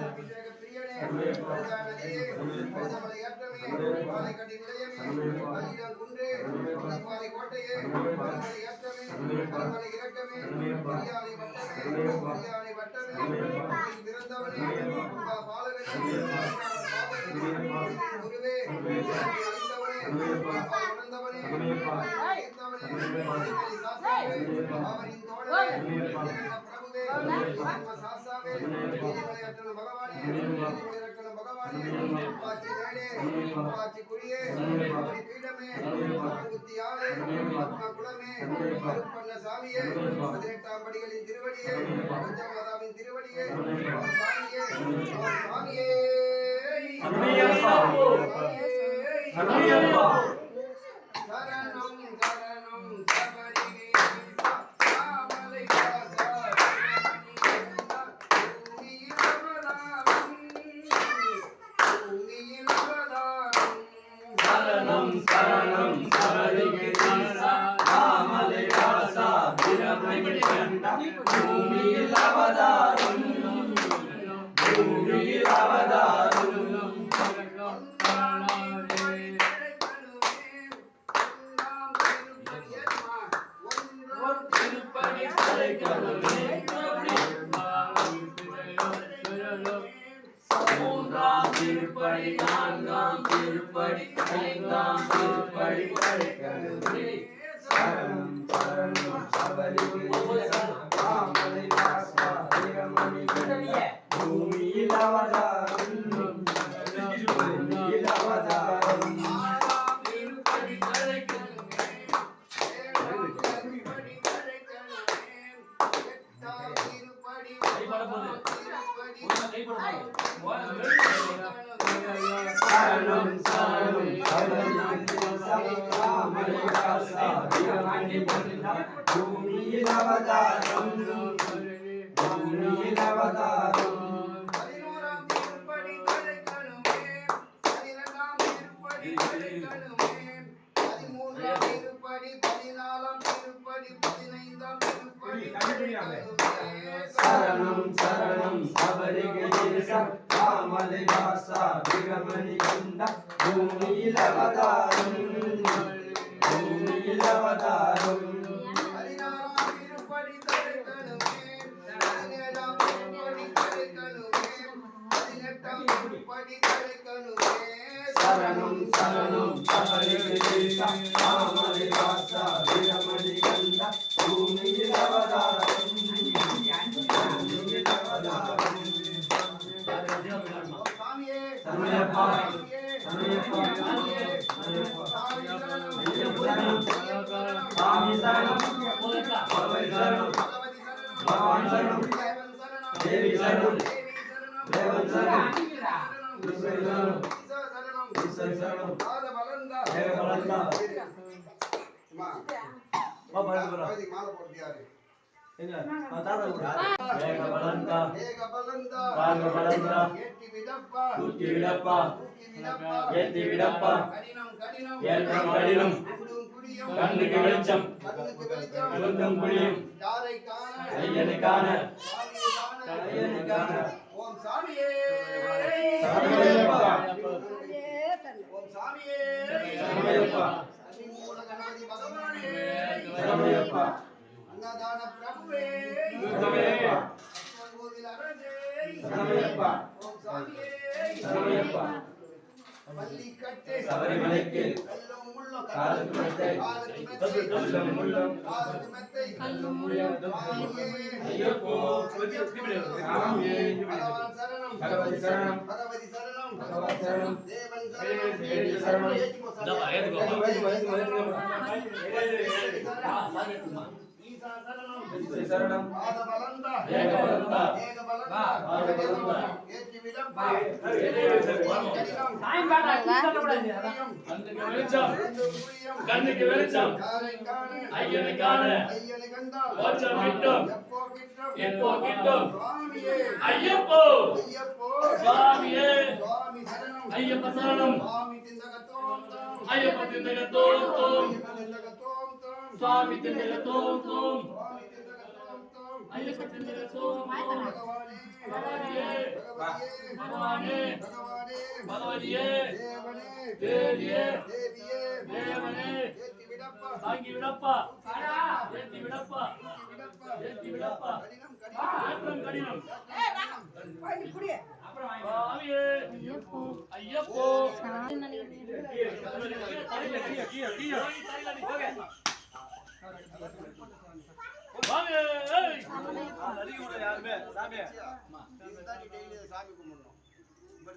அபிஷேக பிரியனே உணர்ந்தவனே அவரின் கருப்பண்ண சாமியே பதினெட்டாம் படிகளின் திருவடியே பஞ்சமாதாவின் திருவடியே சாமியே சாமியே. சரணம் சரணம். சரணம் சரணம் சரணம் சபரிகிரீசா பூமியில் அவதாரம் பூமியில் அவதாரம் பதினாலாம் திருப்படி பதினைந்தாம் சரணம் சரணம் சபரிகிரீசா ராமலை வாசா பிரமணி குண்ட. பூமியில் அவதாரம். பூமியில் அவதாரம். சரணம் சரணம் தலைக்கணுமே பதினேழாம் விடப்பா தூக்கி விடப்பா ஏத்தி விடப்பா கடினம் கடினம் ஏற்றம் கடினம் குண்டும் குடியும் கண்ணுக்கு வெளிச்சம் கண்ணுக்கு குழியும் ஓம் சாமியே ஓம் சாமியே பள்ளிக்கட்டு சபரிமலைக்கு கல்லும் முள்ளும் காலுக்கு மெத்தை. காலுக்கு மெத்தை. கல்லும் முள்ளும் காலுக்கு மெத்தை கல்லும் முள்ளும் சாமியே ஐயப்போ சரணம். பகவதி சரணம். பகவதி சரணம். பகவான் சரணம் தேவன் தேவி சரணம். ஏற்றிக்கோ கண்ணுக்கு வெளிச்சம். ஐயனை காண ஐயனை கண்டால் மோட்சம் கிட்டும். எப்போ கிட்டும்? எப்போ கிட்டும்? சுவாமியே. ஐயப்போ. ஐயப்போ. சுவாமியே. சுவாமி சரணம். ஐயப்ப சரணம். ஐயப்ப திந்தக தோம். தோம். சுவாமி திந்தக தோம். தோம். ஐயப்ப திந்தக தோம். தோம் பகவானே பகவானே. பகவதி பகவானே பகவானே பகவானே பகவதியே தேவனே தேவியே தேவனே ஏத்தி விடப்பா தாங்கி விடப்பா ஏத்தி விடப்பா விடப்பா ஏத்தி விடப்பா கடினம் கடினம் சுவாமியே ஐயப்போ. சுவாமியே ஏய்.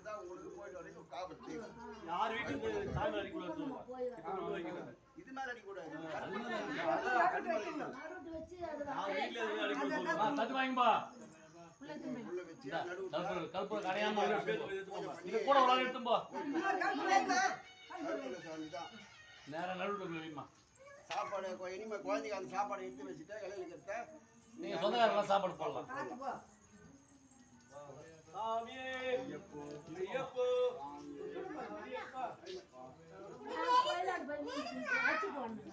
இப்படிதான் உங்களுக்கு போயிட்டு வரைக்கும் காபத்து இது மேல அடிக்கூடாது தட்டு வாங்கிப்பா கடையாம இது கூட உலகம் எடுத்தும்போ சாமி தான் நேரம் நடுவில் வைமா சாப்பாடு இனிமே குழந்தைங்க அந்த சாப்பாடு எடுத்து வச்சுட்டா இலையில நீங்க சொந்தக்காரங்களாம் சாப்பாடு போடலாம். one.